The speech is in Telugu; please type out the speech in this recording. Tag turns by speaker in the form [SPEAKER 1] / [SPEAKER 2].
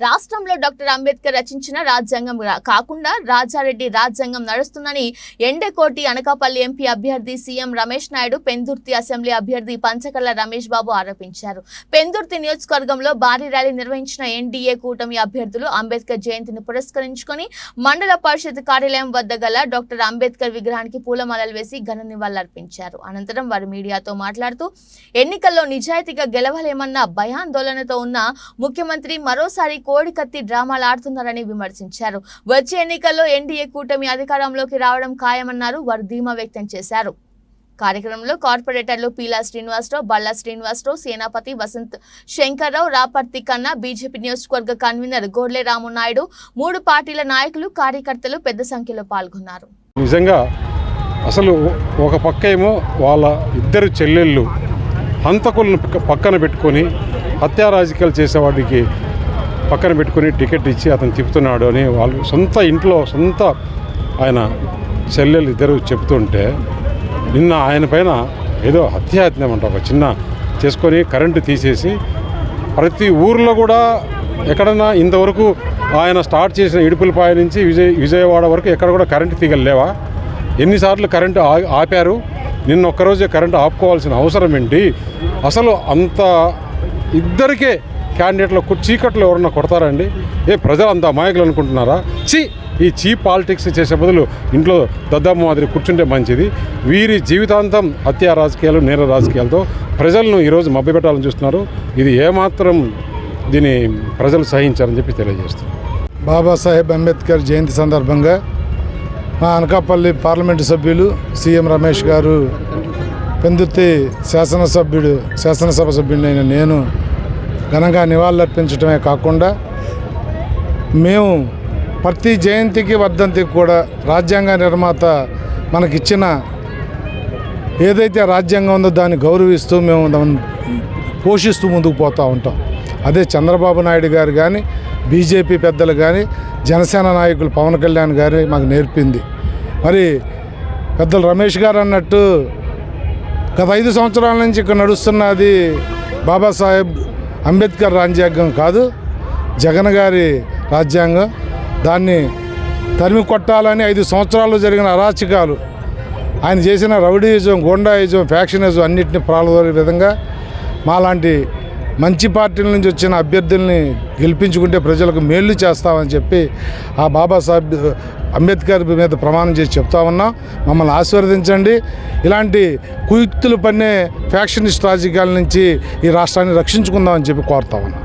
[SPEAKER 1] రాష్ట్రంలో డాక్టర్ అంబేద్కర్ రచించిన రాజ్యాంగం కాకుండా రాజారెడ్డి రాజ్యాంగం నడుస్తుందని ఎండకోటి అనకాపల్లి ఎంపీ అభ్యర్థి సీఎం రమేష్ నాయుడు పెందుర్తి అసెంబ్లీ అభ్యర్థి పంచకర్ల రమేష్ బాబు ఆరోపించారు. పెందుర్తి నియోజకవర్గంలో భారీ ర్యాలీ నిర్వహించిన ఎన్డీఏ కూటమి అభ్యర్థులు అంబేద్కర్ జయంతిని పురస్కరించుకొని మండల పరిషత్ కార్యాలయం వద్ద గల డాక్టర్ అంబేద్కర్ విగ్రహానికి పూలమాలలు వేసి ఘన నివాళులర్పించారు. అనంతరం వారు మీడియాతో మాట్లాడుతూ ఎన్నికల్లో నిజాయితీగా గెలవలేమన్న భయాందోళనతో ఉన్న ముఖ్యమంత్రి మరోసారి కోడికత్తి డ్రామాలు ఆడుతున్నారని విమర్శించారు. వచ్చే ఎన్నికల్లో ఎన్డీఏ కూటమి అధికారంలోకి రావడం ఖాయమన్నారు వారు ధీమా వ్యక్తం చేశారు. కార్యక్రమంలో కార్పొరేటర్లు పీలా శ్రీనివాసరావు బళ్ళా శ్రీనివాసరావు సేనాపతి వసంత్ శంకర్రావు రాపర్తి కన్నా బీజేపీ నియోజకవర్గ కన్వీనర్ గోర్లే రామునాయుడు మూడు పార్టీల నాయకులు కార్యకర్తలు పెద్ద సంఖ్యలో పాల్గొన్నారు.
[SPEAKER 2] నిజంగా అసలు ఒక పక్క ఏమో వాళ్ళ ఇద్దరు చెల్లెళ్ళు హంతకులను పక్కన పెట్టుకొని హత్యారాజకీయాలు చేసేవాడికి పక్కన పెట్టుకొని టికెట్ ఇచ్చి అతను తిప్పుతున్నాడు అని వాళ్ళు సొంత ఇంట్లో సొంత ఆయన చెల్లెలు ఇద్దరు చెప్తుంటే నిన్న ఆయన పైన ఏదో హత్యాయత్నం అంట ఒక చిన్న చేసుకొని కరెంటు తీసేసి ప్రతి ఊర్లో కూడా ఎక్కడన్నా ఇంతవరకు ఆయన స్టార్ట్ చేసిన ఇడుపులపాయ నుంచి విజయ్ విజయవాడ వరకు ఎక్కడ కూడా కరెంటు తీగలు లేవా ఎన్నిసార్లు కరెంటు ఆ- ఆపారు? నిన్న ఒక్కరోజే కరెంటు ఆపుకోవాల్సిన అవసరం ఏంటి? అసలు అంత ఇద్దరికే క్యాండిడేట్ల చీకట్లు చీకట్లో ఎవరన్నా కొడతారండి? ఏ ప్రజలు అంత అమాయకులు అనుకుంటున్నారా? చీ ఈ చీప్ పాలిటిక్స్ చేసే బదులు ఇంట్లో దద్దమ్మ మాదిరి కూర్చుంటే మంచిది. వీరి జీవితాంతం హత్య రాజకీయాలు నేర రాజకీయాలతో ప్రజలను ఈరోజు మభ్యపెట్టాలని చూస్తున్నారు. ఇది ఏమాత్రం దీన్ని ప్రజలు సహించారని చెప్పి తెలియజేస్తున్నారు.
[SPEAKER 3] బాబాసాహెబ్ అంబేద్కర్ జయంతి సందర్భంగా మా అనకాపల్లి పార్లమెంటు సభ్యులు సీఎం రమేష్ గారు పెందుర్తి శాసనసభ్యుడు శాసనసభ సభ్యుడైన నేను ఘనంగా నివాళులర్పించడమే కాకుండా మేము ప్రతి జయంతికి వర్ధంతికి కూడా రాజ్యాంగ నిర్మాత మనకిచ్చిన ఏదైతే రాజ్యాంగం ఉందో దాన్ని గౌరవిస్తూ మేము దాన్ని పోషిస్తూ ముందుకు పోతూ ఉంటాం. అదే చంద్రబాబు నాయుడు గారు కానీ బీజేపీ పెద్దలు కానీ జనసేన నాయకులు పవన్ కళ్యాణ్ గారి మాకు నేర్పింది. మరి పెద్దలు రమేష్ గారు అన్నట్టు గత ఐదు సంవత్సరాల నుంచి ఇక్కడ నడుస్తున్నది బాబాసాహెబ్ అంబేద్కర్ రాజ్యాంగం కాదు జగన్ గారి రాజ్యాంగం. దాన్ని తరిమి కొట్టాలని ఐదు సంవత్సరాల్లో జరిగిన అరాచకాలు ఆయన చేసిన రౌడీయిజం గోండాయిజం ఫ్యాక్షనిజం అన్నింటిని ప్రాలదోరే విధంగా మాలాంటి మంచి పార్టీల నుంచి వచ్చిన అభ్యర్థుల్ని గెలిపించుకుంటే ప్రజలకు మేలు చేస్తామని చెప్పి ఆ బాబాసాహెబ్ అంబేద్కర్ మీద ప్రమాణం చేసి చెప్తా ఉన్నా మమ్మల్ని ఆశీర్వదించండి. ఇలాంటి కుయుక్తులు పన్నే ఫ్యాక్షనిస్ట్ రాజకీయాల నుంచి ఈ రాష్ట్రాన్ని రక్షించుకుందామని చెప్పి కోరుతా ఉన్నా.